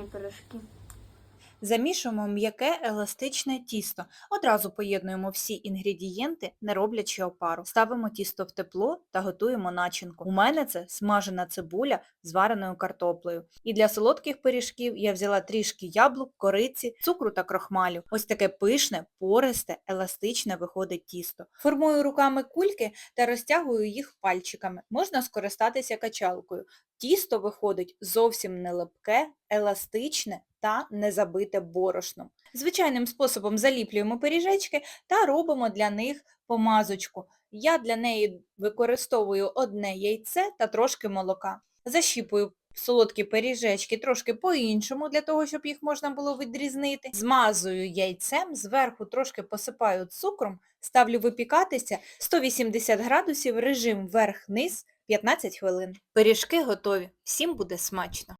смачні пиріжки. Замішуємо м'яке еластичне тісто. Одразу поєднуємо всі інгредієнти, не роблячи опару. Ставимо тісто в тепло та готуємо начинку. У мене це смажена цибуля з вареною картоплею. І для солодких пиріжків я взяла трішки яблук, кориці, цукру та крохмалю. Ось таке пишне, пористе, еластичне виходить тісто. Формую руками кульки та розтягую їх пальчиками. Можна скористатися качалкою. Тісто виходить зовсім не липке, еластичне та не забите борошном. Звичайним способом заліплюємо пиріжечки та робимо для них помазочку. Я для неї використовую одне яйце та трошки молока. Защіпую солодкі пиріжечки трошки по-іншому, для того, щоб їх можна було відрізнити. Змазую яйцем, зверху трошки посипаю цукром, ставлю випікатися 180 градусів, режим вверх-низ 15 хвилин. Пиріжки готові, всім буде смачно.